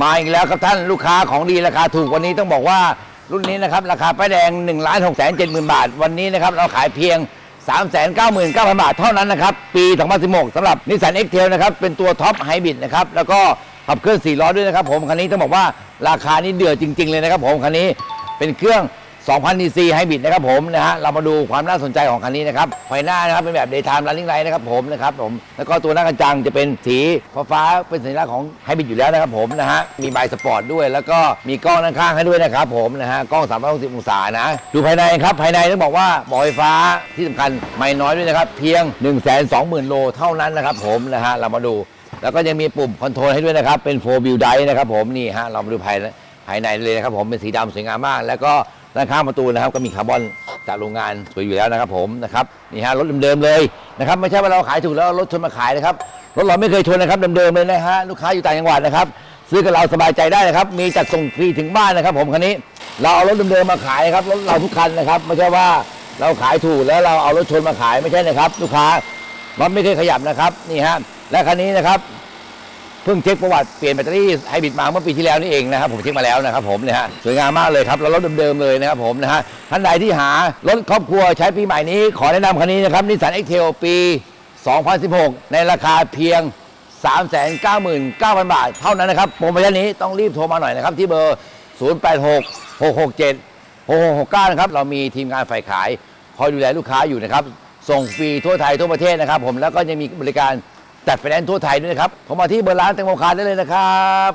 มาอีกแล้วครับท่านลูกค้าของดีราคาถูกวันนี้ต้องบอกว่ารุ่นนี้นะครับราคาป้ายแดง1นึ่งล้านหกแสนเจ็ดหมื่นบาท วันนี้นะครับเราขายเพียง 3 9 9 9 0 0 0 บาทเท่านั้นนะครับ ปี 2016สำหรับนิสสันเอ็กเทลนะครับ เป็นตัวท็อปไฮบริดนะครับ แล้วก็ขับเคลื่อน4ล้อด้วยนะครับผม คันนี้ต้องบอกว่าราคานี้เดือดจริง ๆ เลยนะครับผม คันนี้เป็นเครื่อง 2,000 cc ไฮบริดนะครับผมนะฮะเรามาดูความน่าสนใจของคันนี้นะครับไฟหน้านะครับเป็นแบบ daytime running light นะครับผมนะครับผมแล้วก็ตัวหน้ากระจังจะเป็นสีฟ้าๆเป็นสัญลักษณ์ของไฮบริดอยู่แล้วนะครับผมนะฮะมีใบสปอร์ตด้วย แล้วก็มีกล้องด้านข้างให้ด้วยนะครับผมนะฮะกล้อง 360 องศานะดูภายในครับภายในต้องบอกว่าบาะไฟฟ้าที่สำคัญไม่น้อยด้วยนะครับเพียง 120,000 โลเท่านั้นนะครับผมนะฮะเรามาดูแล้วก็ยังมีปุ่มคอนโทรลให้ด้วยนะครับ เป็น4 wheel drive นะครับผมนี่ฮะเรามาดูภายในภายในเลยนะครับผมเป็นสีดำสวยงามมาก แล้วก็ ด้านข้างประตูนะครับก็มีคาร์บอนจากโรงงานสวยอยู่แล้วนะครับ ผมนะครับนี่ฮะรถเดิมๆเลยนะครับไม่ใช่ว่าเราขายถูกแล้วรถชนมาขายนะครับรถเราไม่เคยชนนะครับเดิมๆเลยนะฮะลูกค้าอยู่ต่างจังหวัดนะครับซื้อกับเราสบายใจได้นะครับ มีจัดส่งฟรีถึงบ้านนะครับ ผมคันนี้เราเอารถเดิมๆมาขายนะครับรถเราทุกคันนะครับ ไม่ใช่ว่าเราขายถูกแล้วเราเอารถชนมาขายไม่ใช่นะครับ ลูกค้ารถไม่เคยขยับนะครับนี่ฮะและคันนี้นะครับ เพิ่งเช็คประวัติเปลี่ยนแบตเตอรี่ไฮบริดมาเมื่อปีที่แล้วนี่เองนะครับผมเช็คมาแล้วนะครับผมเนี่ยฮะสวยงามมากเลยครับแล้วรถเดิมๆเลยนะครับผมนะฮะท่านใดที่หารถครอบครัวใช้ปีใหม่นี้ขอแนะนำคันนี้นะครับนิสสันเอ็กเทลปี 2016 ในราคาเพียง 399,000 บาท เท่านั้นนะครับโปรโมชั่นนี้ต้องรีบโทรมาหน่อยนะครับที่เบอร์ 086 667 6669 นะครับเรามีทีมงานฝ่ายขาย คอยดูแลลูกค้าอยู่นะครับส่งฟรีทั่วไทยทั่วประเทศนะครับผมแล้วก็ยังมีบริการ จัดไฟแนนซ์ทั่วไทยด้วยนะครับผมมาที่เบอร์ร้านแตงโมคาร์ได้เลยนะครับ